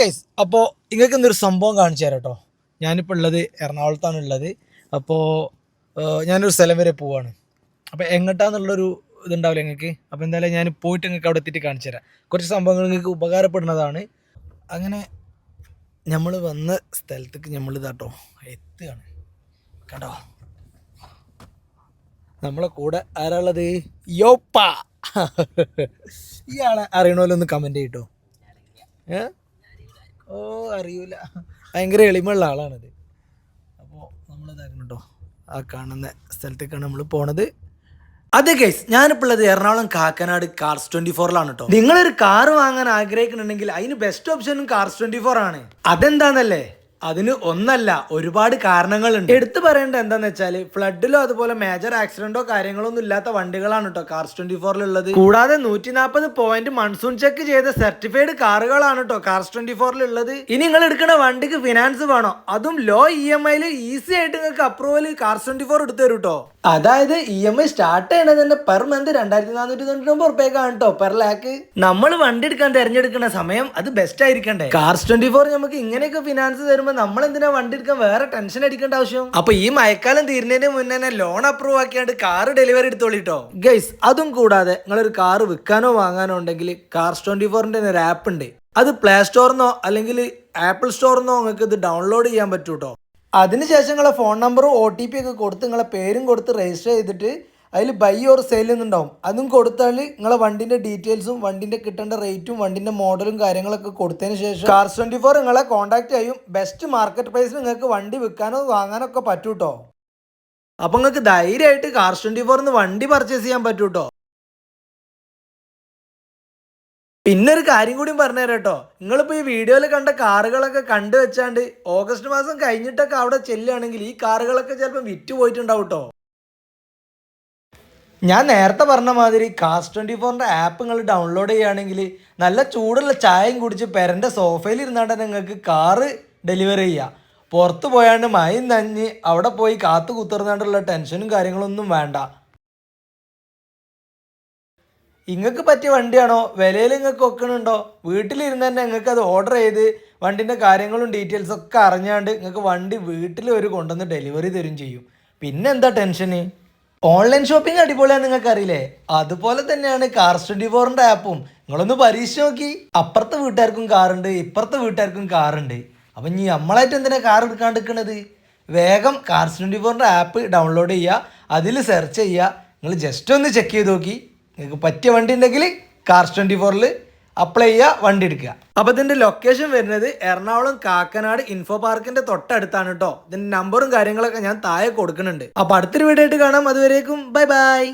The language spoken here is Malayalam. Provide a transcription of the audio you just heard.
ഗൈസ് അപ്പോൾ നിങ്ങൾക്ക് ഇന്നൊരു സംഭവം കാണിച്ചു തരാം കേട്ടോ. ഞാനിപ്പോൾ ഉള്ളത് എറണാകുളത്താണ് ഉള്ളത്. അപ്പോൾ ഞാനൊരു സ്ഥലം വരെ പോവാണ്. അപ്പോൾ എങ്ങോട്ടാന്നുള്ളൊരു ഇതുണ്ടാവില്ല നിങ്ങൾക്ക്? അപ്പോൾ എന്തായാലും ഞാൻ പോയിട്ട് നിങ്ങൾക്ക് അവിടെ എത്തിയിട്ട് കാണിച്ചു തരാം. കുറച്ച് സംഭവങ്ങൾ നിങ്ങൾക്ക് ഉപകാരപ്പെടുന്നതാണ്. അങ്ങനെ നമ്മൾ വന്ന സ്ഥലത്തേക്ക് നമ്മൾ ഇതാട്ടോ എത്തുകയാണ്. കേട്ടോ നമ്മളെ കൂടെ ആരാളത് യോപ്പ. ഇയാളെ അറിയണമല്ലോ ഒന്ന് കമന്റ് ചെയ്യട്ടോ ഏ? ഓ അറിയൂല. ഭയങ്കര എളിമുള്ള ആളാണിത്. അപ്പോൾ നമ്മളിതായിരുന്നു കേട്ടോ ആ കാണുന്ന സ്ഥലത്തേക്കാണ് നമ്മൾ പോണത്. അതെ കേസ് ഞാനിപ്പോൾ ഉള്ളത് എറണാകുളം കാക്കനാട് കാർസ് ട്വന്റി ഫോറിലാണ് കേട്ടോ നിങ്ങളൊരു കാർ വാങ്ങാൻ ആഗ്രഹിക്കുന്നുണ്ടെങ്കിൽ അതിന് ബെസ്റ്റ് ഓപ്ഷനും കാർസ് ട്വന്റി ഫോർ ആണ്. അതെന്താന്നല്ലേ അതിന് ഒന്നല്ല ഒരുപാട് കാരണങ്ങളുണ്ട്. എടുത്തു പറയേണ്ടത് എന്താന്ന് വെച്ചാൽ ഫ്ലഡിലോ അതുപോലെ മേജർ ആക്സിഡന്റോ കാര്യങ്ങളോ ഒന്നും ഇല്ലാത്ത വണ്ടികളാണ് കേട്ടോ കാർസ് ട്വന്റി ഫോറിലുള്ളത് കൂടാതെ നൂറ്റി നാൽപ്പത് പോയിന്റ് മൺസൂൺ ചെക്ക് ചെയ്ത സർട്ടിഫൈഡ് കാറുകളാണ് കേട്ടോ കാർസ് ട്വന്റി ഫോറിലുള്ളത് ഇനി നിങ്ങൾ എടുക്കുന്ന വണ്ടിക്ക് ഫിനാൻസ് വേണോ? അതും ലോ ഇ എം ഐയിൽ ഈസി ആയിട്ട് നിങ്ങൾക്ക് അപ്രൂവൽ കാർസ് ട്വന്റി ഫോർ എടുത്തു തരും കേട്ടോ അതായത് ഇ എം ഐ സ്റ്റാർട്ട് ചെയ്യണത് തന്നെ പെർ മന്ത് രണ്ടായിരത്തി നാനൂറ്റി തൊണ്ണൂറ്റി ഒമ്പത് റുപ്യക്കാണ് കേട്ടോ പെർ ലാക്ക് നമ്മൾ വണ്ടി എടുക്കാൻ തിരഞ്ഞെടുക്കുന്ന സമയം അത് ബെസ്റ്റ് ആയിരിക്കണ്ടേ? കാർസ് ട്വന്റി ഫോർ നമുക്ക് ഇങ്ങനെയൊക്കെ ഫിനാൻസ് തരുമ്പോൾ നമ്മൾ എന്തിനാ വണ്ടി എടുക്കാൻ വേറെ ടെൻഷൻ അടിക്കേണ്ട ആവശ്യം? അപ്പൊ ഈ മഴക്കാലം തീരുന്നതിന് മുന്നേ തന്നെ ലോൺ അപ്രൂവ് ആക്കിയാണ്ട് കാർ ഡെലിവറി എടുത്തോളിട്ടോ ഗൈസ് അതും കൂടാതെ നിങ്ങൾ ഒരു കാർ വിൽക്കാനോ വാങ്ങാനോ ഉണ്ടെങ്കിൽ കാർസ് ട്വന്റി ഫോറിന്റെ ഒരു ആപ്പ് ഉണ്ട്. അത് പ്ലേ സ്റ്റോറിന്നോ അല്ലെങ്കിൽ ആപ്പിൾ സ്റ്റോറിന്നോ നിങ്ങൾക്ക് ഇത് ഡൗൺലോഡ് ചെയ്യാൻ പറ്റൂ കേട്ടോ അതിനുശേഷം നിങ്ങളെ ഫോൺ നമ്പറും ഒ ടി പി ഒക്കെ കൊടുത്ത് നിങ്ങളെ പേരും കൊടുത്ത് രജിസ്റ്റർ ചെയ്തിട്ട് അതിൽ ബൈ ഓർ സെയിൽ എന്നുണ്ടാവും. അതും കൊടുത്താൽ നിങ്ങളെ വണ്ടിന്റെ ഡീറ്റെയിൽസും വണ്ടിന്റെ കിട്ടേണ്ട റേറ്റും വണ്ടിന്റെ മോഡലും കാര്യങ്ങളൊക്കെ കൊടുത്തതിന് ശേഷം കാർസ് ട്വന്റി ഫോർ നിങ്ങളെ കോൺടാക്ട് ചെയ്യും. ബെസ്റ്റ് മാർക്കറ്റ് പ്രൈസിൽ നിങ്ങൾക്ക് വണ്ടി വിൽക്കാനോ വാങ്ങാനോ ഒക്കെ പറ്റൂട്ടോ? അപ്പോൾ നിങ്ങൾക്ക് ധൈര്യമായിട്ട് കാർസ് ഫോറിൽ നിന്ന് വണ്ടി പർച്ചേസ് ചെയ്യാൻ പറ്റൂ പിന്നെ ഒരു കാര്യം കൂടി പറഞ്ഞു തരാം കേട്ടോ. നിങ്ങളിപ്പോൾ ഈ വീഡിയോയിൽ കണ്ട കാറുകളൊക്കെ കണ്ടു വെച്ചാണ്ട് ഓഗസ്റ്റ് മാസം കഴിഞ്ഞിട്ടൊക്കെ അവിടെ ചെല്ലുകയാണെങ്കിൽ ഈ കാറുകളൊക്കെ ചിലപ്പോൾ വിറ്റ് പോയിട്ടുണ്ടാവും കേട്ടോ. ഞാൻ നേരത്തെ പറഞ്ഞ മാതിരി കാസ് ട്വന്റി ഫോറിന്റെ ആപ്പ് നിങ്ങൾ ഡൗൺലോഡ് ചെയ്യുകയാണെങ്കിൽ നല്ല ചൂടുള്ള ചായയും കുടിച്ച് പെരന്റെ സോഫയിൽ ഇരുന്നാണ്ട് നിങ്ങൾക്ക് കാറ് ഡെലിവറി ചെയ്യുക പുറത്ത് പോയാണ്ട് മയം നഞ്ഞ് അവിടെ പോയി കാത്തു കുത്തിർന്നാണ്ടുള്ള ടെൻഷനും കാര്യങ്ങളൊന്നും വേണ്ട. ഇങ്ങക്ക് പറ്റിയ വണ്ടിയാണോ? വിലയിൽ നിങ്ങൾക്ക് ഒക്കണുണ്ടോ വീട്ടിലിരുന്ന് തന്നെ നിങ്ങൾക്ക് അത് ഓർഡർ ചെയ്ത് വണ്ടിന്റെ കാര്യങ്ങളും ഡീറ്റെയിൽസ് ഒക്കെ അറിഞ്ഞാണ്ട് നിങ്ങൾക്ക് വണ്ടി വീട്ടിൽ ഒരു കൊണ്ടുവന്ന് ഡെലിവറി തരും ചെയ്യും. പിന്നെ എന്താ ടെൻഷന് ഓൺലൈൻ ഷോപ്പിംഗ് അടിപൊളിയാണ് നിങ്ങൾക്ക് അറിയില്ലേ? അതുപോലെ തന്നെയാണ് കാർ ട്വന്റി ഫോറിന്റെ ആപ്പും നിങ്ങളൊന്ന് പരീക്ഷിച്ച് നോക്കി. അപ്പുറത്തെ വീട്ടുകാർക്കും കാറുണ്ട് ഇപ്പുറത്തെ വീട്ടുകാർക്കും കാറുണ്ട് അപ്പം ഇനി നമ്മളായിട്ട് എന്തിനാ കാർ എടുക്കാണ്ടിരിക്കണത്? വേഗം കാർ ട്വന്റി ഫോറിന്റെ ആപ്പ് ഡൗൺലോഡ് ചെയ്യുക. അതിൽ സെർച്ച് ചെയ്യുക. നിങ്ങൾ ജസ്റ്റ് ഒന്ന് ചെക്ക് ചെയ്ത് നോക്കി. നിങ്ങൾക്ക് പറ്റിയ വണ്ടി ഉണ്ടെങ്കിൽ കാർസ് ട്വന്റി ഫോറിൽ അപ്ലൈ ചെയ്യുക വണ്ടി എടുക്കുക. അപ്പോൾ ഇതിന്റെ ലൊക്കേഷൻ വരുന്നത് എറണാകുളം കാക്കനാട് ഇൻഫോ പാർക്കിന്റെ തൊട്ടടുത്താണ് കേട്ടോ ഇതിന്റെ നമ്പറും കാര്യങ്ങളൊക്കെ ഞാൻ താഴെ കൊടുക്കുന്നുണ്ട്. അപ്പോൾ അടുത്തൊരു വീഡിയോ ആയിട്ട് കാണാം. അതുവരേക്കും ബൈ ബൈ